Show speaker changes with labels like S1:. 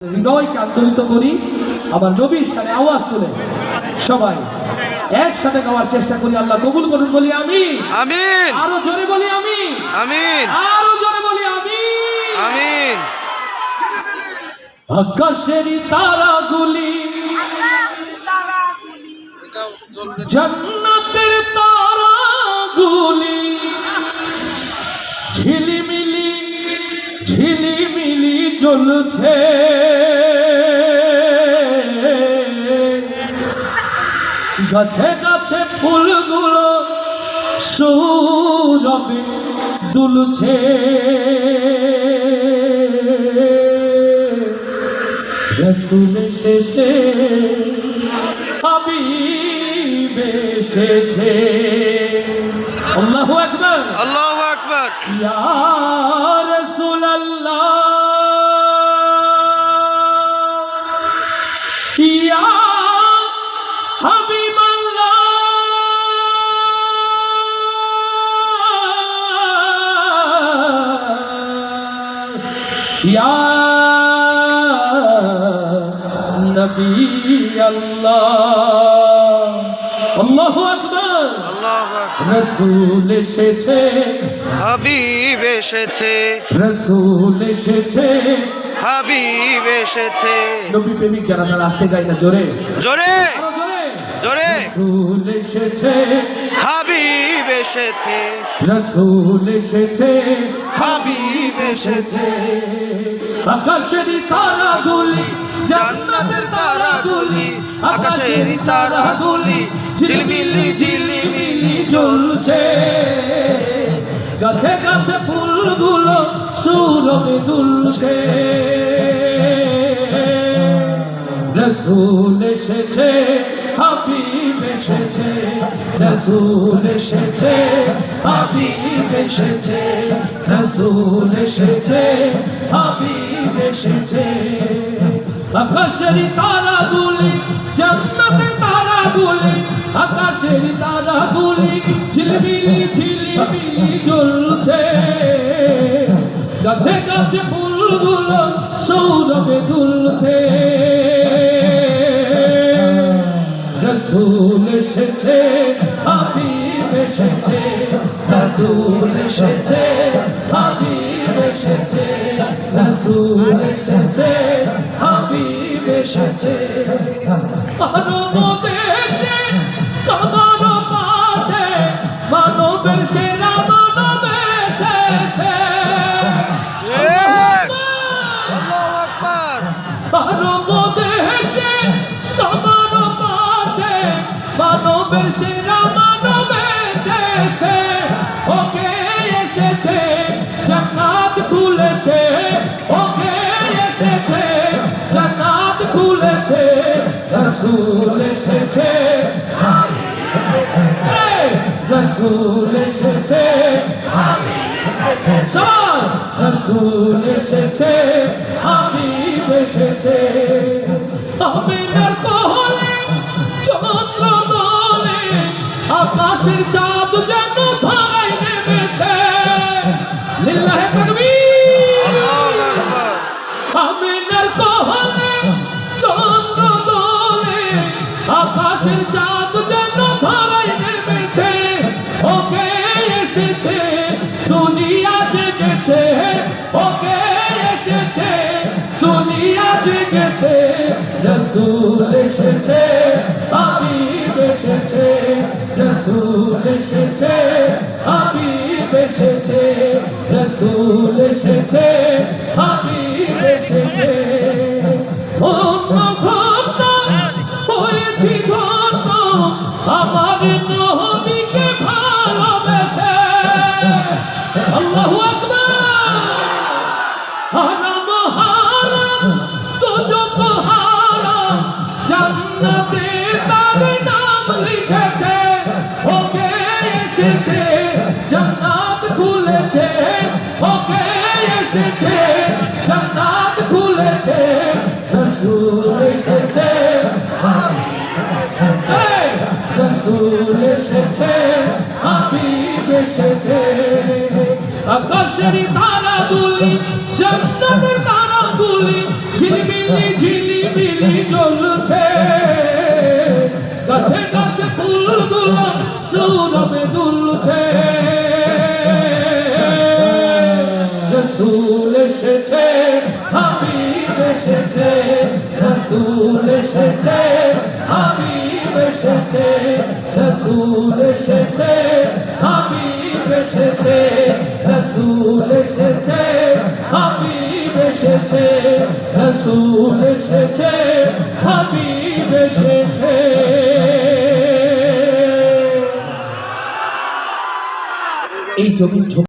S1: হৃদয়কে আন্দোলিত করি আবার নবীর সাথে আওয়াজ তুলে সবাই একসাথে গাওয়ার চেষ্টা করি আল্লাহ কবুল করুন বলি আমি
S2: আমিন।
S1: আরও জোরে বলি আমি
S2: আমিন।
S1: আরও জোরে বলি আমি
S2: আমিন।
S1: আকাশেরই তারাগুলি জান্নাতের তারাগুলি ঝিলিমিলি ঝিলিমিলি জ্বলছে। গাছে গাছে ফুলগুলো সৌরভে দুলছে। রসুল এসেছে হাবিব এসেছে। আল্লাহু আকবার।
S2: আল্লাহু আকবার।
S1: ইয়া রাসূলুল্লাহ। ইয়া রসুল এসেছে।
S2: হাবিব এসেছে।
S1: রসুল এসেছে।
S2: হাবিব এসেছে।
S1: নবী প্রেমিক যারা তারা আসতে যায় না জোরে।
S2: জোরে।
S1: জোরে।
S2: জোরে।
S1: রসুল এসেছে।
S2: হাবিব এসেছে।
S1: রসুল এসেছে,
S2: হাবিব এসেছে।
S1: আকাশের তারাগুলি, জান্নাতের তারাগুলি আকাশের তারাগুলি, ঝিলমিলি ঝিলমিলি জ্বলছে। গাছে গাছে ফুলগুলো সুরভে দুলছে। রসুল এসেছে, হাবিব রসুল এসেছে, হাবিব এসেছে, রসুল এসেছে, হাবিব এসেছে। আকাশের তারাগুলি, জান্নাতের তারাগুলি, আকাশের তারাগুলি ঝিলমিলি ঝিলমিলি জ্বলছে। গাছে গাছে ফুলগুলো সৌরভে দুলছে। রসুল এসেছে রসুল এসেছে হাবিব এসেছে রসুল এসেছে হাবিব এসেছে। মানব দেশে কবর পাশে মানবের সেরা মানব এসেছে। মানব দেশে কবর পাশে মানবের সেরা খুলেছে ওকে এসেছে জান্নাত খুলেছে রসুল এসেছে। রসুল এসেছে। রসুল এসেছে হাবিব এসেছে। ওকে এসেছে ওকে এসেছে, দুনিয়া জেগেছে, রসুল এসেছে, হাবিব এসেছে, রসুল এসেছে, হাবিব এসেছে, রসুল এসেছে আমার নবীকে ভালোবেসে আল্লাহু আকবার হারাম হারাম যত হারাম জান্নাতে তার নাম লিখেছে ওকে এসেছে জান্নাত খুলেছে ওকে এসেছে রসুল এসেছে, হাবিব এসেছে। আকাশের তারাগুলি, জান্নাতের তারাগুলি, ঝিলমিল ঝিলি ঝিলিমিলি জ্বলছে। গাছে গাছে ফুলগুলো সৌরভে দুলছে। রসুল এসেছে, হাবিব এসেছে, রসুল এসেছে। এসেছে, রসুল এসেছে, হাবিব এসেছে, রসুল এসেছে, হাবিব এসেছে, রসুল এসেছে, হাবিব এসেছে। এই জমিন